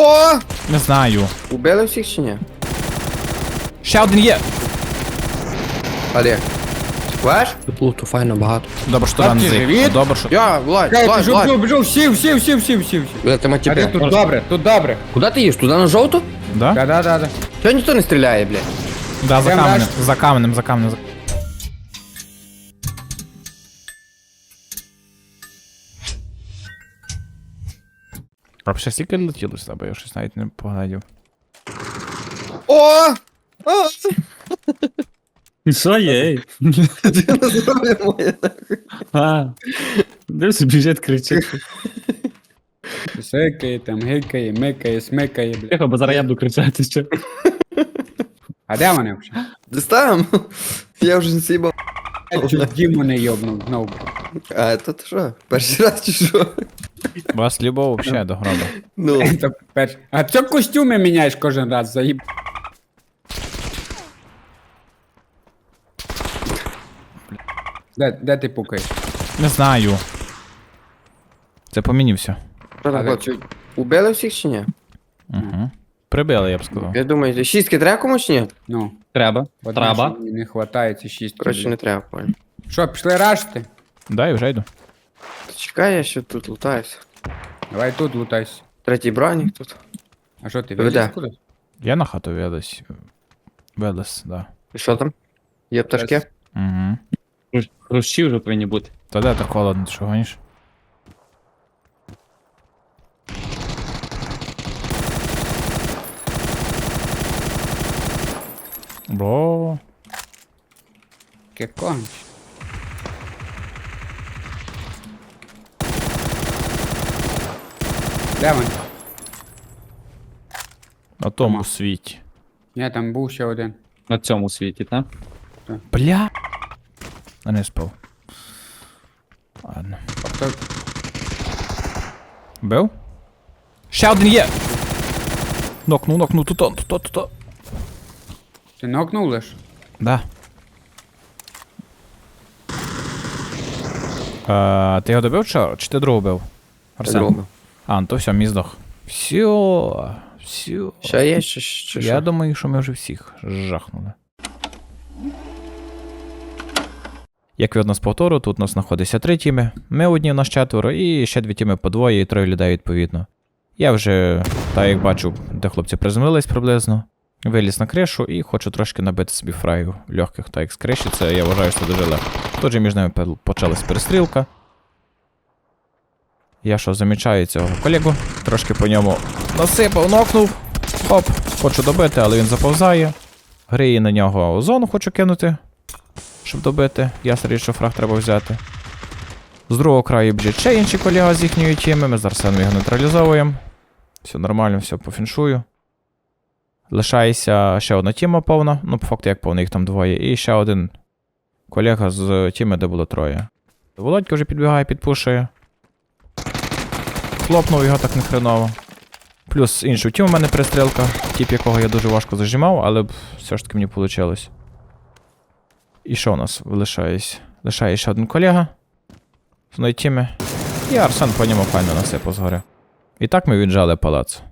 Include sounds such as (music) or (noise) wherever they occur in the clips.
О! Не знаю. Убили всіх чи ні? Ще один є. Олег. Тут луту файно багато. Добре, що А ран ти живіт? Добре, що. Я, Влад, Я Влад, біжу, Влад. біжу, біжу, всі, всі, всі, всі, всі, всі. Бля, ти А ти матіпе. тут добре, тут добре. Куди ти їш? Туди на жовту? Да? Да, да, да, да. Чого ніхто не стріляє, блядь? Да, за каменем, за каменем, за каменем. за- А ще стільки летіло з тебе, я щось навіть не поглядів. О! О! Що? Це не здоров'я моє. А, дивись, біжить кричить. Сикає, там, гикає, микає, смикає, бля. Тихо, бо зараз я буду кричати ще. А де вони взагалі? Десь там? Я вже не сібав. Я чуть Діму не йобнув знову. А, то ти що? Перший раз чи що? Вас любов взагалі до гроба. Ну. (laughs) Це перше. А що костюми міняєш кожен раз? Заїб. Де, де ти пукаєш? Не знаю. Це по все. Що там, хлопці? Убили всіх чи ні? Угу. Прибили, я б сказав. Я думаю, шістки треба комусь чи ні? Ну, Треба. от Треба. мені Не хватає ці шість. Коротше, не треба, понял. Що, пішли рашти? Дай, вже йду. Та Чекай, я ще тут лутаюся. Давай тут лутайся. Третій бронік тут. А що ти Веде. ведеш кудись? Я на хату ведесь. Ведес, да. І що там? Є пташки? Угу. Хрущ- Хрущі вже повинні бути. Та де так холодно, ти що гониш? Бро. Яке конч. Де він? На тому Тома. світі. Ні, там був ще один. На цьому світі, так? Бля. А не спав. Ладно. Тобто, Бив? Ще один є! Нокнув, нокнув, тут, тут, тут, тут. Ти нокнув лиш? Да. Е, ти його добив чи, чи ти другого бив? Арсен? Другого. А, ну то все, мій здох. Все, все. Ще є, ще, ще, Я що? думаю, що ми вже всіх жахнули. Як видно з повтору, тут у нас знаходиться три тіми. Ми одні, у нас четверо, і ще дві тіми по двоє, і троє людей відповідно. Я вже, так як бачу, де хлопці приземлились приблизно. Виліз на кришу і хочу трошки набити собі фраю легких, так як з це я вважаю, що дуже легко. Тут же між ними почалась перестрілка. Я що, замічаю цього колегу, трошки по ньому насипав, нокнув. Хоп, хочу добити, але він заповзає. Гриє на нього зону хочу кинути, щоб добити. Я старий, що фраг треба взяти. З другого краю біжить ще інший колега з їхньої тіми. Ми з Арсеном його нейтралізовуємо. Все нормально, все по фіншую. Лишається ще одна тіма повна. Ну, по факту, як повна, їх там двоє. І ще один колега з тіми, де було троє. Володька вже підбігає, підпушує. Хлопнув його так нехреново. Плюс інший тім у мене перестрілка, тип якого я дуже важко зажимав, але все ж таки мені вийшло. І що у нас лишається? Лишає ще один колега одній тімі. І Арсен по ньому файно насипав згори. І так ми віджали палац.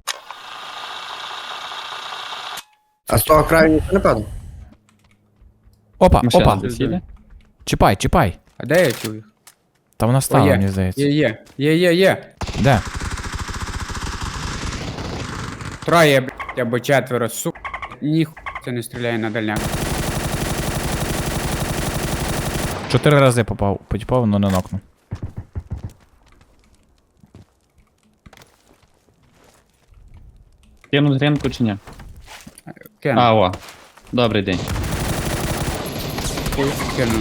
А з того краю ніхто не падав? Опа, опа! десь їде? Чіпай, чіпай! А де я чув їх? Та вона стала, мені здається. Є, є, є, є, є. Де? Троє, блядь, або четверо, сука. Ніху це не стріляє на дальняк. Чотири рази попав, потіпав, але не нокнув. Кинуть грінку чи ні? Кину. А, о. Добрий день. Кину.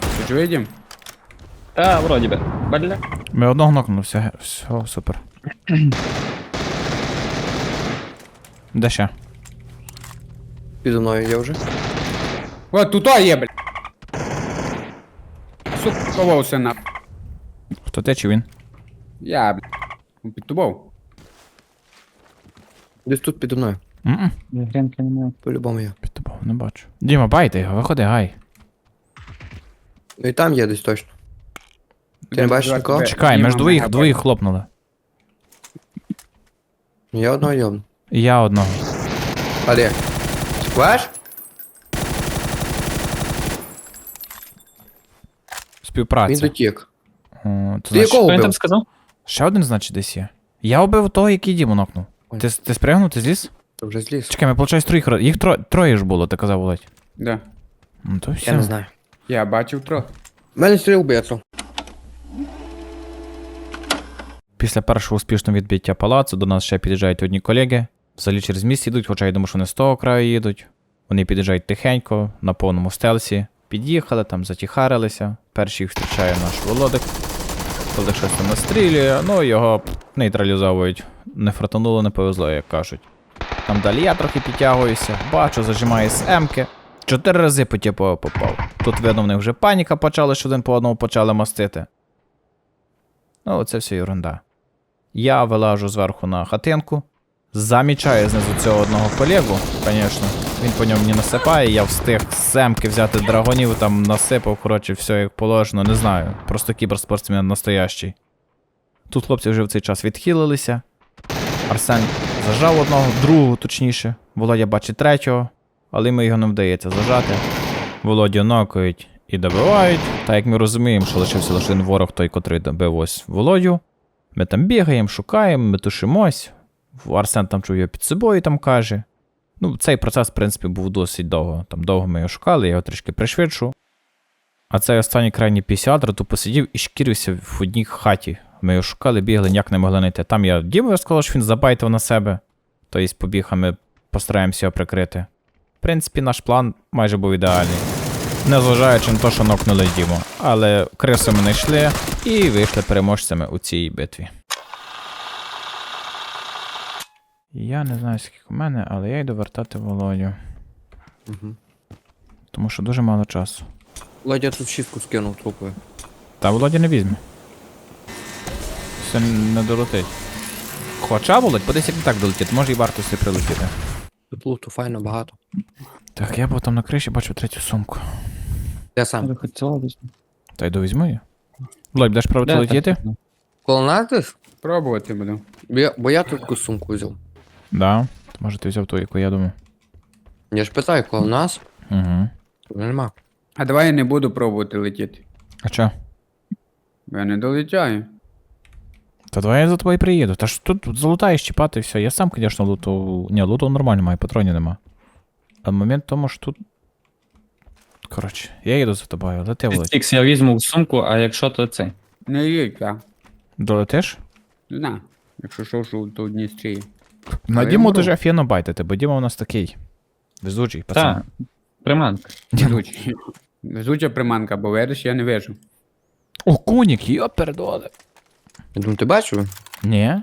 Ти ж видім? А, вроді би. Бля. Ми одного нокнули, все, все, супер. Де ще? Підо мною є вже. О, тут є, блядь. Сука, ховався на. Хто те чи він? Я. Він Під тобою. Десь тут підо мною. М-м, Грінки немає. По-любому є. під тобою, не бачу. Діма, байте його, виходи, гай. Ну і там є десь точно. Ти не бачиш нікого? Чекай, ми ж двоїх, двоїх хлопнули. Я одного йобну. І я одного. А де? Бачиш? Він Співпраця. дотік. О, Ти значить, якого Що він вбив? там сказав? ще один, значить, десь є. Я убив того, який Діму нокнув. Ти, ти спригнув, ти зліз? Ти вже зліз. Чекай, ми, виходить, троїх. роз- Їх тро... троє ж було, ти казав, Володь. Да. Ну то все. Я не знаю. Я бачив трохи. У мене стріл б'ється. Після першого успішного відбиття палацу до нас ще під'їжджають одні колеги. Взагалі через міст їдуть, хоча я думаю, що вони з того краю їдуть. Вони під'їжджають тихенько, на повному стелсі. Під'їхали, там затіхарилися. Перший їх зустрічає наш Володик. Володик щось там настрілює, ну його нейтралізовують. Не фартануло, не повезло, як кажуть. Там далі я трохи підтягуюся, бачу, зажимаю з М-ки. Чотири рази по тіпу попав. Тут видно, в них вже паніка почала, що один по одному почали мастити. Ну, це все ерунда. Я вилажу зверху на хатинку, замічаю знизу цього одного колегу, звісно. Він по ньому не насипає, я встиг з семки взяти драгонів, там насипав, коротше, все як положено, не знаю. Просто кіберспортсмен настоящий. Тут хлопці вже в цей час відхилилися. Арсен зажав одного, другого точніше. Володя бачить третього, але йому його не вдається зажати. Володю нокають і добивають. Та як ми розуміємо, що лишився лише один ворог той, котрий добив ось Володю. Ми там бігаємо, шукаємо, ми тушимось. Арсен там чув його під собою, там каже. Ну, цей процес, в принципі, був досить довго. Там довго ми його шукали, я його трішки пришвидшу. А цей останній крайній пісіатр то посидів і шкірився в одній хаті. Ми його шукали, бігли, ніяк не могли знайти. Там я Дімові сказав, що він забайтив на себе. Тобто побіг, а ми постараємося його прикрити. В принципі, наш план майже був ідеальний. Незважаючи на те, що нокнули Діму. Але крису ми знайшли і вийшли переможцями у цій битві. Я не знаю, скільки у мене, але я йду вертати Володю. Угу. Тому що дуже мало часу. Ладь, тут шістку скинув трупою. Та Володя не візьме. Все не долетить. Хоча, Володь, подивись, як не так долетить, може і варто собі прилетіти. Тут луту файно багато. Так, я був там на криші, бачив третю сумку. Я сам. Та йду візьму її. Володь, будеш пробувати Де летіти? так? Коло нас десь? Пробувати буду. Бо я, бо я тут таку сумку взяв. Да. Може ти взяв ту, яку я думаю. Я ж питаю, коло нас? Угу. Тут нема. А давай я не буду пробувати летіти. А чо? Бо я не долетяю. Та давай я за тобою приїду. Та ж тут залутаєш чіпати все. Я сам, звісно, луту. Ні, луту нормально маю, патронів нема. А момент в тому, що тут. Коротше, я їду за тобою, лети, Володь. Стікс я візьму в сумку, а якщо то цей. Не їдь, так. Долетиш? Не знаю. Якщо що, що то одні чиї. На я Діму можу. дуже офігенно байтити, бо Діма у нас такий. Везучий, пацан. Так, приманка. Везучий. Везуча приманка, бо видиш, я не вижу. О, кунік, йо передоле. Я думаю, ти бачив? Ні?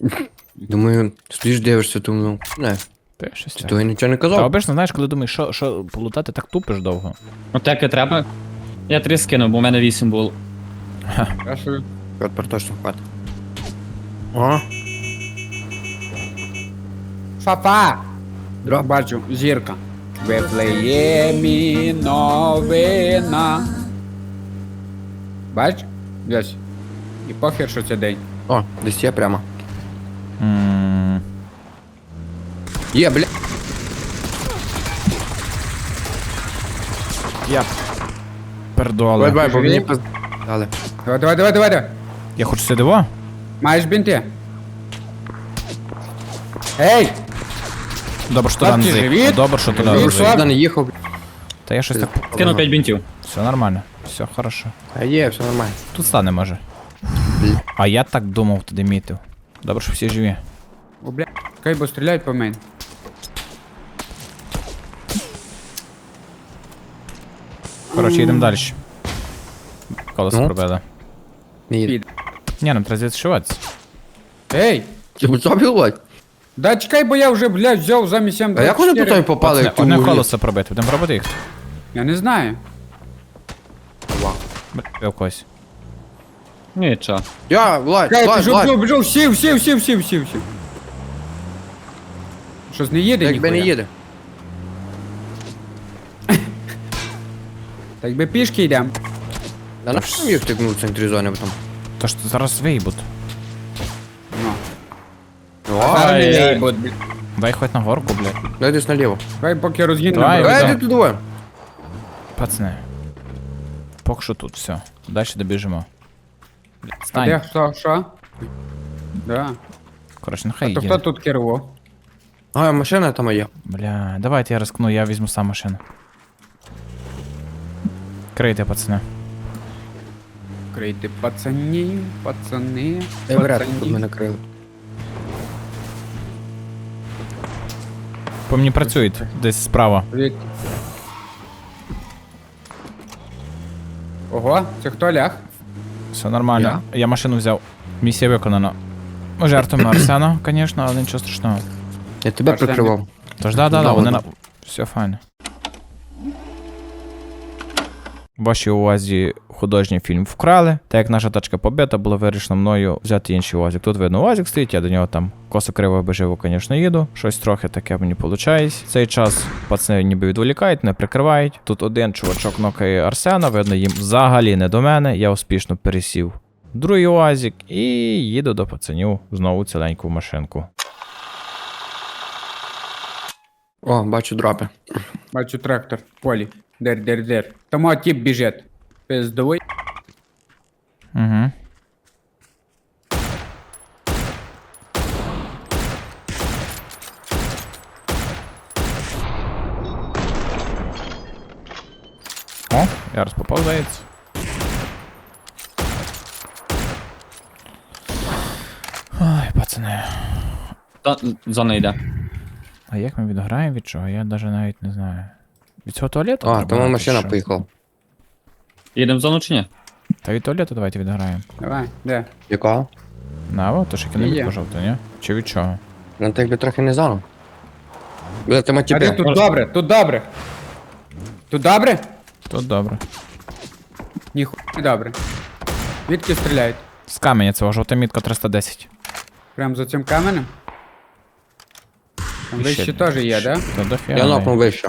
(laughs) Думаю, стоїш дивишся, думаю, не, Ти щось. ти так. того й нічого не Та казав. обично, знаєш, коли думаєш, що, що полутати так тупиш довго. От як і треба. Я три скинув, бо в мене вісім було. Тепер точно хватить. Ага. Фафа! Дроп бачу, зірка. Вифлеємі новина. Бач? Десь. І похер, що це день. О, десь є прямо. М, Є, бля. Я пердоле. Давай, давай, бо мені. Дали. Давай, давай, давай, давай, давай. Я хочу сюди во. Маєш бінти? Ей! Добре, що туди не зик. Добре, що туди не сюди їхав. Та я щось так. Скинув 5 бінтів. Все нормально. Все хорошо. А є, все нормально. Тут стане може. Бля. А я так думав, туди мітив. Добре, що всі живі. О, бля, кай, бо стріляють по мене. Коротше, йдемо далі. Колесо Ну? пробили. Ні, нам треба зшиватися. Ей! Ти будь забілать? Да чекай, бо я вже, блядь, взяв замість М24. А як вони по тобі попали, ти Одне вуглі? колесо пробити, будемо робити їх. Я не знаю. Вау. Бля, в когось. Нічого. Я, Влад, Чекай, Влад, біжу, Влад. біжу, біжу, сів, сів, сів, сів, сів, сів. Щось не їде Якби не ніхуя? їде. Так би пішки йдемо. Да на що міг втикнув в центрі зони потім? Тож зараз виїбуть. Ну. Зараз не Ай-яй. виїбуть, блядь. Дай хоч на горку, блядь. Дай десь наліво. Давай поки розгін Давай, наберу. Дай да. туди. Пацани. Поки що тут, все. Далі добіжимо. Блядь, А Стань. де хто, що? Да. Коротше, нехай То їде. хто тут керував? А, машина там є. Бля, давайте я рискну, я візьму сам машину. Крийте, пацани. Крийте, пацані, пацани, Еврет тут пацані. мене крили. По мені працюють десь справа. Звідки? Ого, це хто ляг? Все нормально. Я, машину взяв. Місія виконана. Жартуємо (coughs) Арсена, звісно, але нічого страшного. Я тебе Арсен, прикривав. Тож да, да, да, вони на. Все файно. Вашій увазі художній фільм вкрали. Так як наша тачка побита, було вирішено мною взяти інший УАЗик. Тут видно УАЗик стоїть, я до нього там косо криво беживо, звісно, їду. Щось трохи таке мені виходить. В цей час пацани ніби відволікають, не прикривають. Тут один чувачок нокає Арсена, видно, їм взагалі не до мене. Я успішно пересів. Другий УАЗик і їду до пацанів знову ціленьку машинку. О, бачу дропи. Бачу трактор в полі. Дер, дер, дер. Тому тип біжить. Пиздовий. Угу. О, я раз попав здається. Ой, пацани. Та- Зона йде. А як ми відграємо від чого? Я навіть навіть не знаю. Від цього туалету? А, треба тому машина що? поїхала. Їдемо в зону чи ні? Та від туалету давайте відграємо. Давай, де? Яка? Наво, то ж Є. економік пожовто, ні? Чи від чого? Ну так би трохи не. Бля, ти А де матіпе. тут добре, тут добре. Тут добре? Тут добре. Ніхуя не добре. Відки стріляють? З каменя цього жовта мітка 310. Прям за цим каменем? Там вище ще- теж є, да? Та дофіга. Я є. нокнув вище.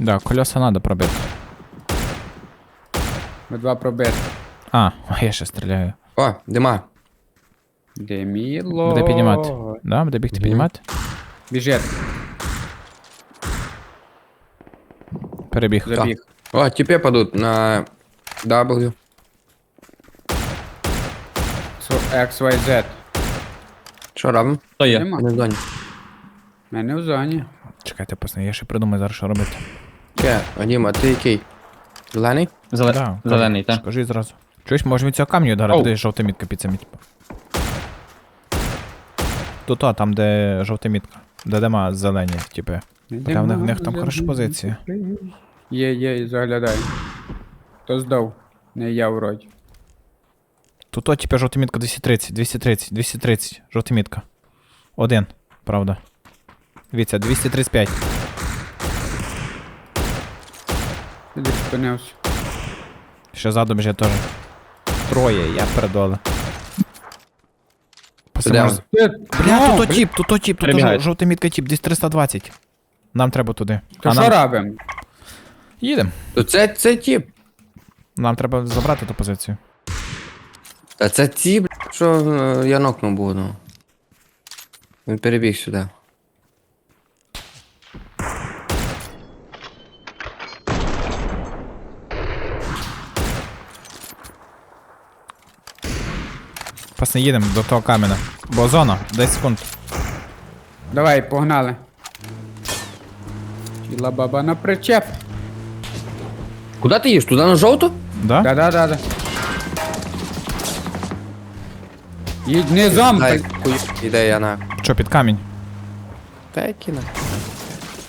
Да, колеса надо пробити. Ми два пробити. А, (laughs) я ще стріляю. О, дима. Деміло. Буде піднімати. Да, буде бігти піднімати? Біжить, Перебіг. забіг. О, тіпи падуть на W. Су- XYZ. Що робимо? Хто є? Нема. Не в зоні. Мене в зоні. Чекайте, пацани, я ще придумаю зараз, що робити. А Діма, ти який? Зелений? Зеле- Да, Зелений, так. Скажи зразу. Чуєш, може від цього камню ударити, де жовта мітка під цим. Тут, а, там, де жовта мітка. Де нема зелені, типи. Бля, в них, в них там хороша позиція. Є, є, заглядай. Хто здав? Не я вроді. Тут, о, типу, жовта мітка 230, 230, 230, жовта мітка. Один, правда. Дивіться, 235. Іди спинився. Ще ззаду біжить теж. Троє, я передоле. Бля, тут то тіп, тут то тіп, тут то Перебігають. жов- жовта мітка тіп, десь 320. Нам треба туди. То що нам... робимо? Їдемо. То це, це тіп. Нам треба забрати ту позицію. Та це ті, бля, що е, я нокнув був, ну. Він перебіг сюди. Пасне, їдемо до того каменя. Бо зона, 10 секунд. Давай, погнали. Тіла баба на причеп. Куди ти їш? Туди на жовту? Да? Да-да-да-да. Їдь низом. Дай, блядь. хуй, іде я на. Що, під камінь? Та кину.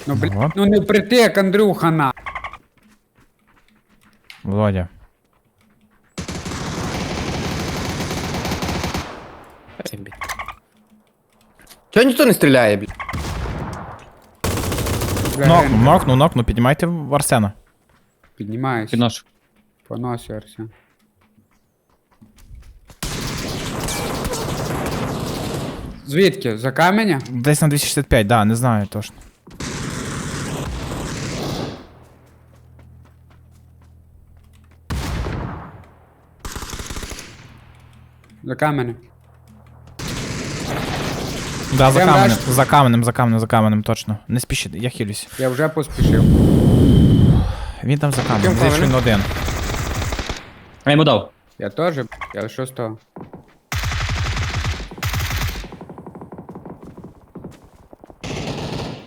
Ну, Ага. ну не притик, Андрюха, на. Володя. Чого ніхто не стріляє, бля? Бля, Нокну, нокну, нокну, піднімайте в Арсена. Піднімаюсь. Підношу. Поносю, Арсен. Звідки? За каменя? Десь на 265, да, не знаю точно. За каменя. Да, за Йдем каменем, дальше. за каменем, за каменем, за каменем, точно. Не спішіть, я хилюсь. Я вже поспішив. Він там за каменем, Чим здається, він каменем? один. Я йому дав. Я теж, але що з того?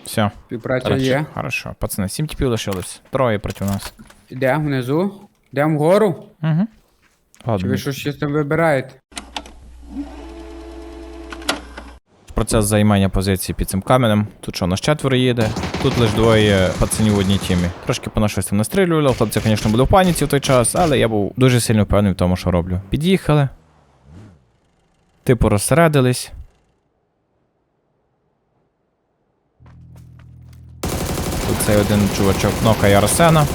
Все, Співпраця Хорошо. є. хорошо. Пацани, сім типів лишилось. Троє проти нас. Де внизу? Де вгору? Угу. Чи Ладно, ви щось чисто вибираєте? Процес займання позиції під цим каменем. Тут що, нас четверо їде, тут лише двоє пацанів в одній тімі. Трошки по нашому там настрілювали, хлопці, звісно, були в паніці в той час, але я був дуже сильно впевнений в тому, що роблю. Під'їхали. Типу розсередились. Тут цей один чувачок нокає Арсена.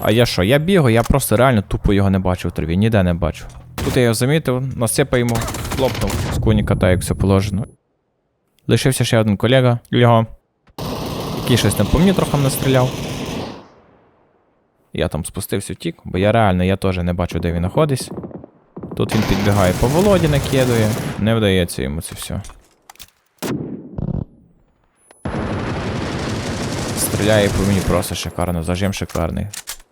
А я що? Я бігаю, я просто реально тупо його не бачив в траві, ніде не бачу. Тут я його замітив, насипав йому, хлопнув з куніка, так як все положено. Лишився ще один колега його, який щось там по мені трохи настріляв. Я там спустився втік, бо я реально я теж не бачу, де він знаходиться. Тут він підбігає по Володі, накидує. Не вдається йому це все. Стріляє по мені просто шикарно, зажим шикарний.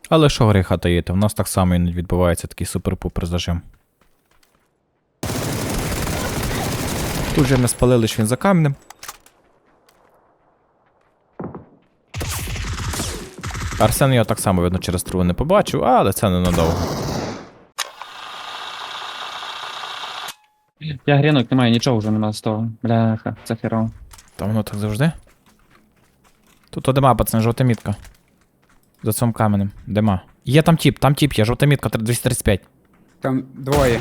Але що гріха таїти, в нас так само іноді відбувається такий супер-пупер зажим. Тут же ми спалили, що він за каменем. Арсен його так само, видно, через трубу не побачив, але це ненадовго. Я грінок немає, нічого вже нема з того. Бляха, це херово. Та воно так завжди. Тут то дима, пацан, жовта мітка. За цим каменем. Дима. Є там тіп, там тіп є, жовта мітка 235. Там двоє.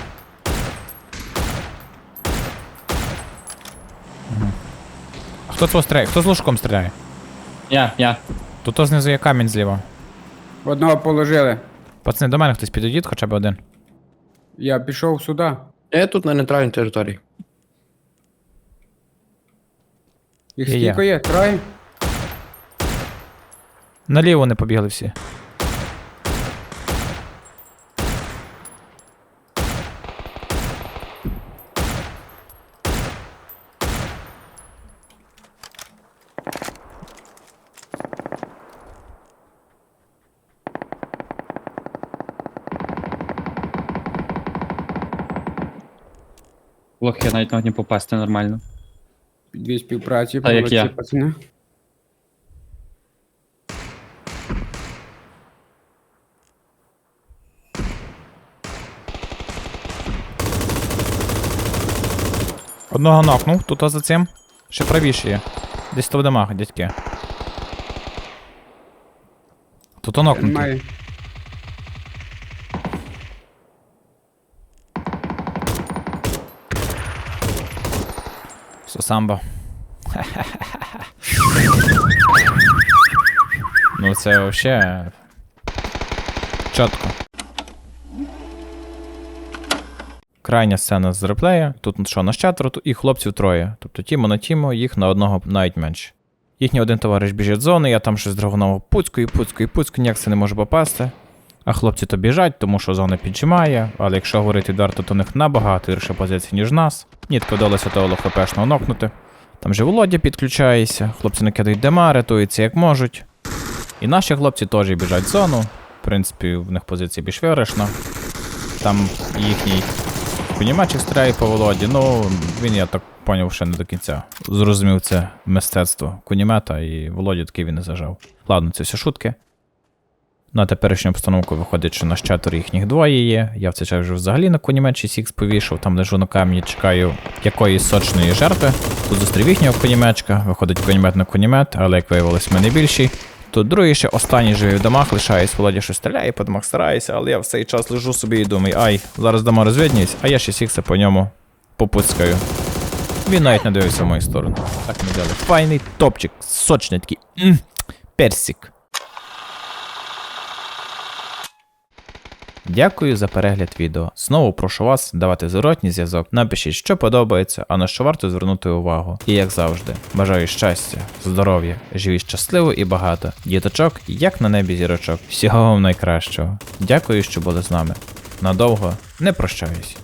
Хто цього стріляє? Хто з лужком стріляє? Я, я. Тут то знизу є камінь зліва. Одного положили. Пацани, до мене хтось підійдіть, хоча б один. Я пішов сюди. Я тут на нейтральній території. Їх Є, є. скільки є? Троє? Наліво не побігли всі. Лох я навіть не попасти нормально. Дві співпраці, А як я? пацани. Одного нокнув, тут за цим. Ще правіше є. Десь то в домах, дядьки. Тут нокнутий. Немає. Сосамбо. ну це вообще. Чітко. Крайня сцена з реплея. Тут що, на четверо, і хлопців троє. Тобто Тімо на Тімо, їх на одного навіть менше. Їхній один товариш біжить з зони, я там щось драгоново пуцькою, пуцькою, пуцькою, ніяк це не можу попасти. А хлопці то біжать, тому що зона піджимає, але якщо говорити Дарто, то у них набагато гірша позиція, ніж нас. Нітко вдалося того лохопешного нокнути. Там же Володя підключається, хлопці накидають дема, рятуються як можуть. І наші хлопці теж біжать в зону. В принципі, в них позиція більш виграшна. Там їхній Кунімачик стріляє по Володі, ну він, я так поняв, ще не до кінця. Зрозумів це мистецтво кунімета, і Володі такий він не зажав. Ладно, це все шутки. На теперішню обстановку виходить, що наш четверо їхніх двоє є. Я в цей час вже взагалі на кунімет 6 повішав, там лежу на камені, чекаю якоїсь сочної жертви. Тут зустрів їхнього кунімечка, виходить кунімет на кунімет, але як виявилось, ми не більші. Тут другий ще останній живий в домах, лишаюсь, Володя щось стріляє, по домах старається, але я в цей час лежу собі і думаю, ай, зараз дома розвідність, а я ще сікся по ньому попуцькаю. Він навіть не дивився в мою сторону. Так ми взяли. Файний топчик, сочний такий. персик. Дякую за перегляд відео. Знову прошу вас давати зворотній зв'язок. Напишіть, що подобається, а на що варто звернути увагу. І як завжди, бажаю щастя, здоров'я, живіть щасливо і багато. Діточок, як на небі зірочок. Всього вам найкращого. Дякую, що були з нами. Надовго не прощаюсь.